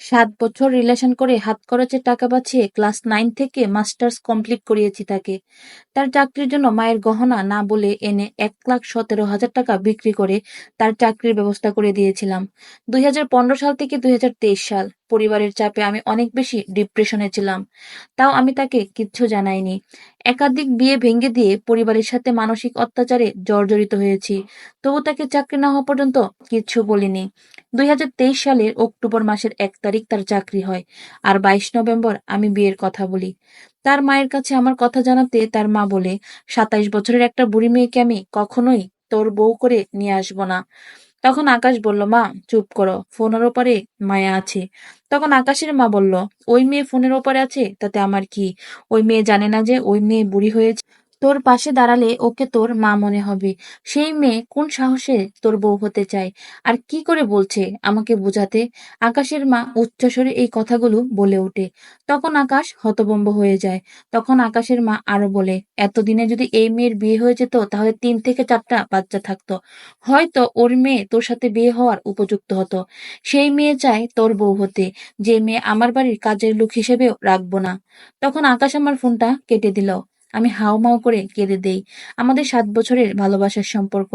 সাত বছর রিলেশন করে হাত খরচের টাকা বাঁচিয়ে ক্লাস নাইন থেকে মাস্টার্স কমপ্লিট করিয়েছি তাকে। তার চাকরির জন্য মায়ের গহনা না বলে এনে এক লাখ সতেরো হাজার টাকা বিক্রি করে তার চাকরির ব্যবস্থা করে দিয়েছিলাম। দুই হাজার পনেরো সাল থেকে দুই হাজার তেইশ সাল। পরিবারের চাপে আমি অনেক বেশি ডিপ্রেশনে ছিলাম। তাও আমি তাকে কিচ্ছু জানাইনি। একাধিক বিয়ে ভেঙে দিয়ে পরিবারের সাথে মানসিক অত্যাচারে জর্জরিত হয়েছি। তবু তাকে চাকরি না হওয়া পর্যন্ত কিচ্ছু বলিনি। দুই হাজার তেইশ সালের অক্টোবর মাসের এক তারিখ তার চাকরি হয় আর বাইশ নভেম্বর আমি বিয়ের কথা বলি। তার মায়ের কাছে আমার কথা জানাতে তার মা বলে, সাতাইশ বছরের একটা বুড়ি মেয়েকে আমি কখনোই তোর বউ করে নিয়ে আসব না। তখন আকাশ বলল, মা, চুপ করো, ফোনের ওপারে মায়া আছে। তখন আকাশের মা বলল, ওই মেয়ে ফোনের ওপারে আছে? তাতে আমার কি? ওই মেয়ে জানে না যে ওই মেয়ে বুড়ি হয়েছে। তোর পাশে দাঁড়ালে ওকে তোর মা মনে হবে। সেই মেয়ে কোন সাহসে তোর বউ হতে চায়? আর কি করে বলছে আমাকে বোঝাতে? আকাশের মা উচ্চস্বরে এই কথাগুলো বলে ওঠে। তখন আকাশ হতবম্ব হয়ে যায়। তখন আকাশের মা আরও বলে, এতদিনে যদি এই মেয়ের বিয়ে হয়ে যেত, তাহলে তিন থেকে চারটা বাচ্চা থাকতো। হয়তো ওর মেয়ে তোর সাথে বিয়ে হওয়ার উপযুক্ত হতো। সেই মেয়ে চায় তোর বউ হতে। যে মেয়ে আমার বাড়ির কাজের লোক হিসেবেও রাখব না। তখন আকাশ আমার ফোনটা কেটে দিল। আমি হাউমাউ করে কেঁদে দেই। আমাদের সাত বছরের ভালোবাসার সম্পর্ক।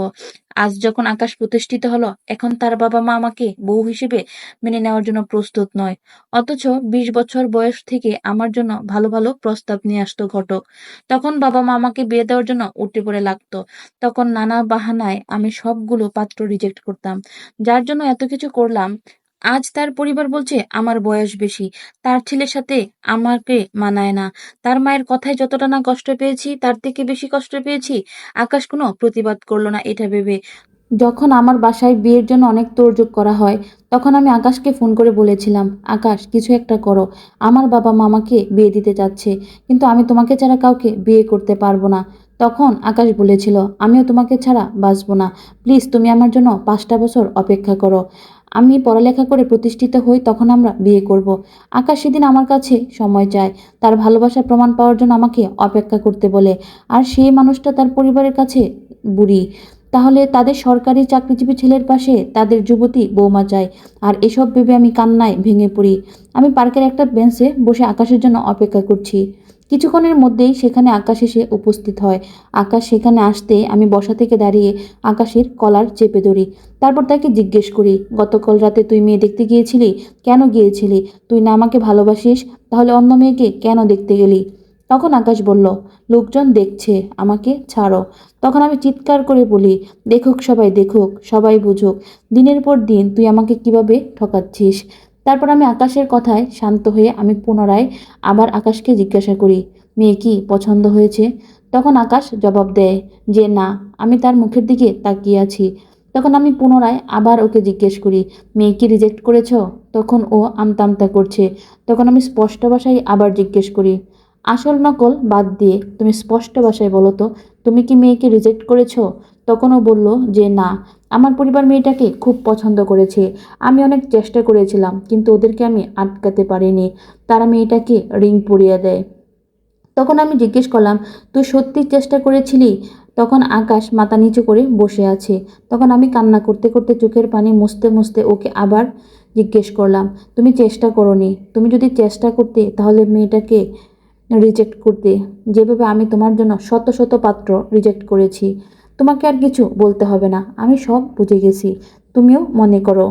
আজ যখন আকাশ প্রতিষ্ঠিত হলো, এখন তার বাবা মা আমাকে বউ হিসেবে মেনে নেওয়ার জন্য প্রস্তুত নয়। অথচ বিশ বছর বয়স থেকে আমার জন্য ভালো ভালো প্রস্তাব নিয়ে আসতো ঘটক। তখন বাবা মা আমাকে বিয়ে দেওয়ার জন্য উঠে পড়ে লাগতো। তখন নানা বাহানায় আমি সবগুলো পাত্র রিজেক্ট করতাম। যার জন্য এত কিছু করলাম আজ তার পরিবার বলছে, আমার বয়স বেশি। তার ছেলের সাথে আমাকে মানায় না। তার মায়ের কথায় যতটা না কষ্ট পেয়েছি, তার থেকে বেশি কষ্ট পেয়েছি, আকাশ কোনো প্রতিবাদ করল না, এটা ভেবে। যখন আমার বাসায় বিয়ের জন্য অনেক তোড়জোড় করা হয়, তখন আমি আকাশকে ফোন করে বলেছিলাম, আকাশ, কিছু একটা করো। আমার বাবা মামাকে বিয়ে দিতে চাচ্ছে কিন্তু আমি তোমাকে ছাড়া কাউকে বিয়ে করতে পারব না। তখন আকাশ বলেছিল, আমিও তোমাকে ছাড়া বাঁচবো না। প্লিজ, তুমি আমার জন্য পাঁচটা বছর অপেক্ষা করো। আমি পড়ালেখা করে প্রতিষ্ঠিত হই, তখন আমরা বিয়ে করব। আকাশ সেদিন আমার কাছে সময় চায়। তার ভালোবাসার প্রমাণ পাওয়ার জন্য আমাকে অপেক্ষা করতে বলে, আর সেই মানুষটা তার পরিবারের কাছে বুড়ি। তাহলে তাদের সরকারি চাকরিজীবী ছেলের পাশে তাদের যুবতী বৌমা চায়, আর এসব ভেবে আমি কান্নায় ভেঙে পড়ি। আমি পার্কের একটা বেঞ্চে বসে আকাশের জন্য অপেক্ষা করছি। কিছুক্ষণের মধ্যেই সেখানে আকাশ এসে উপস্থিত হয়। আকাশ সেখানে আসতে আমি বসা থেকে দাঁড়িয়ে আকাশের কলার চেপে ধরি। তারপর তাকে জিজ্ঞেস করি, গতকাল রাতে তুই মেয়ে দেখতে গিয়েছিলি? কেন গিয়েছিলি? তুই না আমাকে ভালোবাসিস? তাহলে অন্য মেয়েকে কেন দেখতে গেলি? তখন আকাশ বলল, লোকজন দেখছে, আমাকে ছাড়ো। তখন আমি চিৎকার করে বলি, দেখুক সবাই দেখুক, সবাই বুঝুক। দিনের পর দিন তুই আমাকে কীভাবে ঠকাচ্ছিস? তারপর আমি আকাশের কথায় শান্ত হয়ে আমি পুনরায় আবার আকাশকে জিজ্ঞাসা করি, মেয়ে কি পছন্দ হয়েছে? তখন আকাশ জবাব দেয়, যে না, আমি তার মুখের দিকে তাকিয়ে আছি। তখন আমি পুনরায় আবার ওকে জিজ্ঞেস করি, মেয়ে কি রিজেক্ট করেছ? তখন ও আমতা আমতা করছে। তখন আমি স্পষ্ট ভাষায় আবার জিজ্ঞেস করি, আসল নকল বাদ দিয়ে তুমি স্পষ্ট ভাষায় বলো তো, তুমি কি মেয়েকে রিজেক্ট করেছ? তখন ও বলল যে, না, আমার পরিবার মেয়েটাকে খুব পছন্দ করেছে। আমি অনেক চেষ্টা করেছিলাম, কিন্তু ওদেরকে আমি আটকাতে পারিনি। তারা মেয়েটাকে রিং পরিয়ে দেয়। তখন আমি জিজ্ঞেস করলাম, তুই সত্যি চেষ্টা করেছিলি? তখন আকাশ মাথা নিচু করে বসে আছে। তখন আমি কান্না করতে করতে চোখের পানি মুছতে মুছতে ওকে আবার জিজ্ঞেস করলাম, তুমি চেষ্টা করনি। তুমি যদি চেষ্টা করতে, তাহলে মেয়েটাকে রিজেক্ট করতে। যেভাবে আমি তোমার জন্য শত শত পাত্র রিজেক্ট করেছি। তোমাকে আর কিছু বলতে হবে না, আমি সব বুঝে গেছি। তুমিও মনে করো।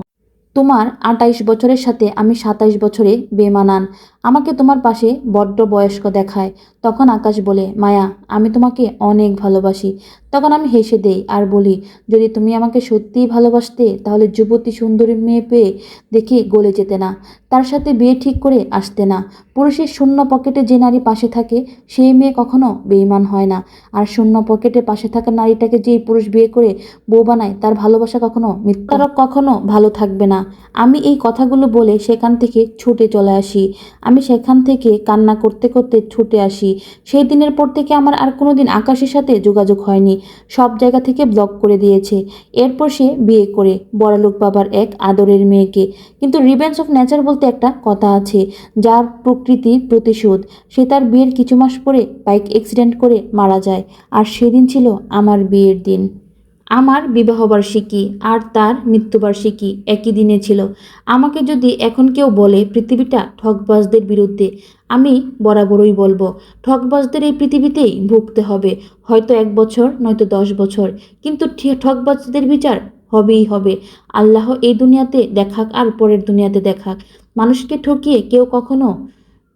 তোমার আটাইশ বছরের সাথে আমি সাতাইশ বছরে বেমানান। আমাকে তোমার পাশে বড্ড বয়স্ক দেখায়। তখন আকাশ বলে, মায়া, আমি তোমাকে অনেক ভালোবাসি। তখন আমি হেসে দেই আর বলি, যদি তুমি আমাকে সত্যিই ভালোবাসতে, তাহলে যুবতী সুন্দরী মেয়ে পেয়ে দেখে গলে যেতে না। তার সাথে বিয়ে ঠিক করে আসতে না। পুরুষের শূন্য পকেটে যে নারী পাশে থাকে, সেই মেয়ে কখনো বেইমান হয় না। আর শূন্য পকেটে পাশে থাকা নারীটাকে যেই পুরুষ বিয়ে করে বউ বানায়, তার ভালোবাসা কখনো মিথ্যারক কখনো ভালো থাকবে না। আমি এই কথাগুলো বলে সেখান থেকে ছুটে চলে আসি। আমি সেখান থেকে কান্না করতে করতে ছুটে আসি। সেই দিনের পর থেকে আমার আর কোনো দিন আকাশের সাথে যোগাযোগ হয়নি। সব জায়গা থেকে ব্লক করে দিয়েছে। এরপর সে বিয়ে করে বড়লোক বাবার এক আদরের মেয়েকে। কিন্তু রিভেন্স অফ নেচার বলতে একটা কথা আছে, যার প্রকৃতি প্রতিশোধ। সে তার বিয়ের কিছু মাস পরে বাইক অ্যাক্সিডেন্ট করে মারা যায়। আর সেদিন ছিল আমার বিয়ের দিন। আমার বিবাহবার্ষিকী আর তার মৃত্যুবার্ষিকী একই দিনে ছিল। আমাকে যদি এখন কেউ বলে, পৃথিবীটা ঠকবাজদের বিরুদ্ধে, আমি বরাবরই বলব ঠকবাজদের এই পৃথিবীতেই ভুগতে হবে। হয়তো এক বছর, নয়তো দশ বছর, কিন্তু ঠকবাজদের বিচার হবেই হবে। আল্লাহ এই দুনিয়াতে দেখাক আর পরের দুনিয়াতে দেখাক। মানুষকে ঠকিয়ে কেউ কখনো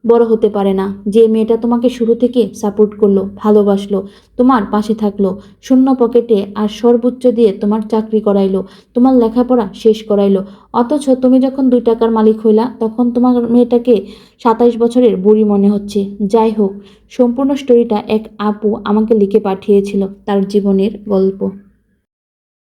বড় হতে পারে না। যে মেয়েটা তোমাকে শুরু থেকে সাপোর্ট করল, ভালোবাসলো, তোমার পাশে থাকল, শূন্য পকেটে আর সর্বোচ্চ দিয়ে তোমার চাকরি করাইলো, তোমার লেখাপড়া শেষ করাইলো, অথচ তুমি যখন দুই টাকার মালিক হইলা, তখন তোমার মেয়েটাকে সাতাইশ বছরের বুড়ি মনে হচ্ছে। যাই হোক, সম্পূর্ণ স্টোরিটা এক আপু আমাকে লিখে পাঠিয়েছিল তার জীবনের গল্প।